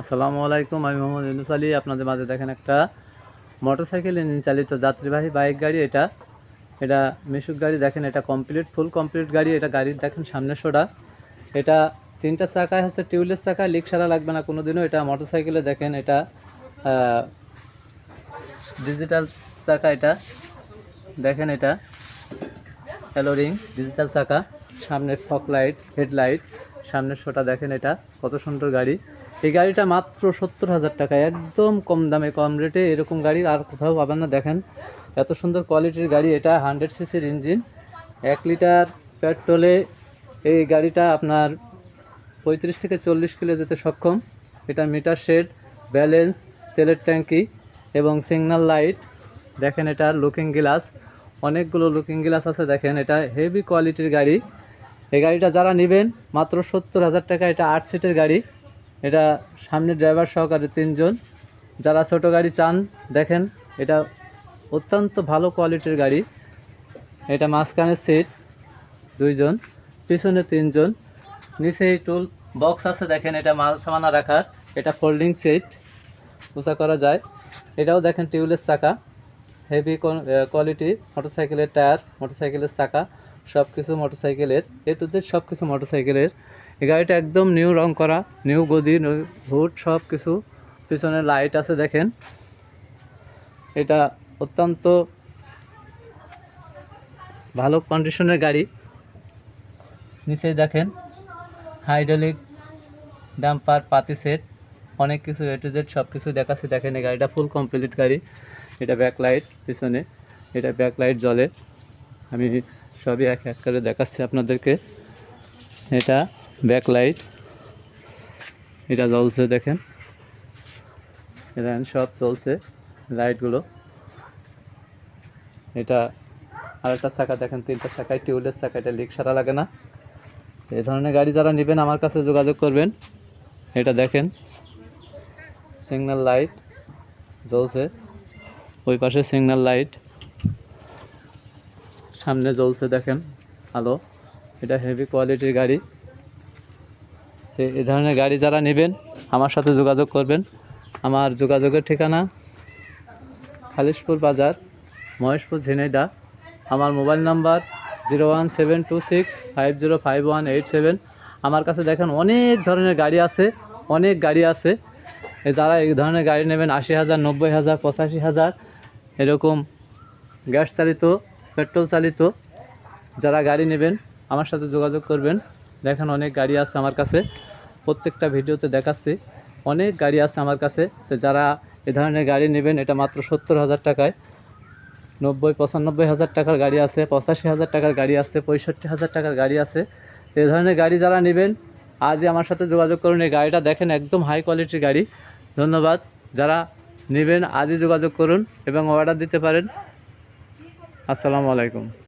আসসালামু আলাইকুম, আমি মোহাম্মদ ইউনুস আলী। আপনাদের মাঝে দেখেন একটা মোটরসাইকেল ইঞ্জিন চালিত যাত্রীবাহী বাইক গাড়ি। এটা এটা মিশুক গাড়ি, দেখেন এটা কমপ্লিট ফুল কমপ্লিট গাড়ি। এটা গাড়ির দেখেন সামনে সোডা। এটা তিনটা চাকায় হচ্ছে টিউবলেস চাকা লিক সারা লাগবে না কোনো দিনও এটা মোটরসাইকেলে দেখেন, এটা ডিজিটাল চাকা এটা। দেখেন এটা হ্যালোরিং ডিজিটাল চাকা। সামনে ফক লাইট হেডলাইট সামনের শোটা দেখেন এটা। কত সুন্দর গাড়ি। এই গাড়িটা মাত্র সত্তর হাজার টাকা, একদম কম দামে, কম রেটে এরকম গাড়ি আর কোথাও পাবেন না। দেখেন, এত সুন্দর কোয়ালিটির গাড়ি, এটা হান্ড্রেড সিসির ইঞ্জিন এক লিটার পেট্রোলে এই গাড়িটা আপনার পঁয়ত্রিশ থেকে চল্লিশ কিলো যেতে সক্ষম। এটা মিটার শেড ব্যালেন্স তেলের ট্যাঙ্কি এবং সিগন্যাল লাইট দেখেন এটার লুকিং গ্লাস অনেকগুলো লুকিং গ্লাস আছে। দেখেন, এটা হেভি কোয়ালিটির গাড়ি। এই গাড়িটা যারা নেবেন, মাত্র সত্তর হাজার টাকা, এটা আট সিটের গাড়ি। এটা সামনে ড্রাইভার সহকারে তিনজন। যারা ছোট গাড়ি চান, দেখেন, এটা অত্যন্ত ভালো কোয়ালিটির গাড়ি। এটা মাঝখানে সিট দুইজন, পিছনে তিনজন। নিচে এই টুল বক্স আছে, দেখেন, এটা মাল সামানা রাখার। এটা ফোল্ডিং সিট উঁচা করা যায়। এটাও দেখেন টিউবলেস চাকা। হেভি কোয়ালিটি মোটরসাইকেলের টায়ার মোটরসাইকেলের চাকা সব কিছু মোটরসাইকেলের এ টু জেড সব কিছু মোটরসাইকেলের এই গাড়িটা একদম নিউ রং করা নিউ গদি নিউ হুড সব কিছু পিছনে লাইট আছে দেখেন। এটা অত্যন্ত ভালো কন্ডিশনের গাড়ি। নিচেই দেখেন হাইড্রোলিক ডাম্পার পাতি সেট অনেক কিছু এ টু জেড সব কিছু দেখাচ্ছি। দেখেন এই গাড়িটা ফুল কমপ্লিট গাড়ি। এটা ব্যাক লাইট পিছনে, এটা ব্যাক লাইট জ্বলে। আমি সবই এক এক করে দেখাচ্ছি আপনাদেরকে। এটা ব্যাক লাইট এটা জ্বলছে, দেখেন। এটা সব চলছে লাইটগুলো। এটা আরেকটা চাকা, দেখেন, তিনটা চাকায় টিউবলেস চাকা, এটা লিক সারা লাগে না। এই ধরনের গাড়ি যারা নেবেন, আমার কাছে যোগাযোগ করবেন। এটা দেখেন, সিগন্যাল লাইট জ্বলছে। ওই পাশে সিগন্যাল লাইট, সামনে জ্বলছে, দেখেন, আলো। এটা হেভি কোয়ালিটির গাড়ি। তো এই ধরনের গাড়ি যারা নেবেন, আমার সাথে যোগাযোগ করবেন। আমার যোগাযোগের ঠিকানা খালিশপুর বাজার, মহেশপুর ঝিনাইদা। আমার mobile number zero one seven two six five zero five one eight seven. আমার কাছে দেখেন অনেক ধরনের গাড়ি আছে, অনেক গাড়ি আছে। যারা এই ধরনের গাড়ি নেবেন, আশি হাজার, নব্বই হাজার, পঁচাশি হাজার, এরকম গ্যাস চালিত, পেট্রোল চালিত যারা গাড়ি নেবেন, আমার সাথে যোগাযোগ করবেন। দেখেন অনেক গাড়ি আছে আমার কাছে। প্রত্যেকটা ভিডিওতে দেখাচ্ছি। অনেক গাড়ি আছে আমার কাছে। তো যারা এ ধরনের গাড়ি নেবেন, এটা মাত্র সত্তর হাজার টাকায়। নব্বই, পঁচানব্বই হাজার টাকার গাড়ি আছে, পঁচাশি হাজার টাকার গাড়ি আছে, পঁয়ষট্টি হাজার টাকার গাড়ি আছে। এ ধরনের গাড়ি যারা নেবেন, আজই আমার সাথে যোগাযোগ করুন। এই গাড়িটা দেখেন একদম হাই কোয়ালিটির গাড়ি। ধন্যবাদ। যারা নেবেন, আজই যোগাযোগ করুন এবং অর্ডার দিতে পারেন। আসসালামু আলাইকুম।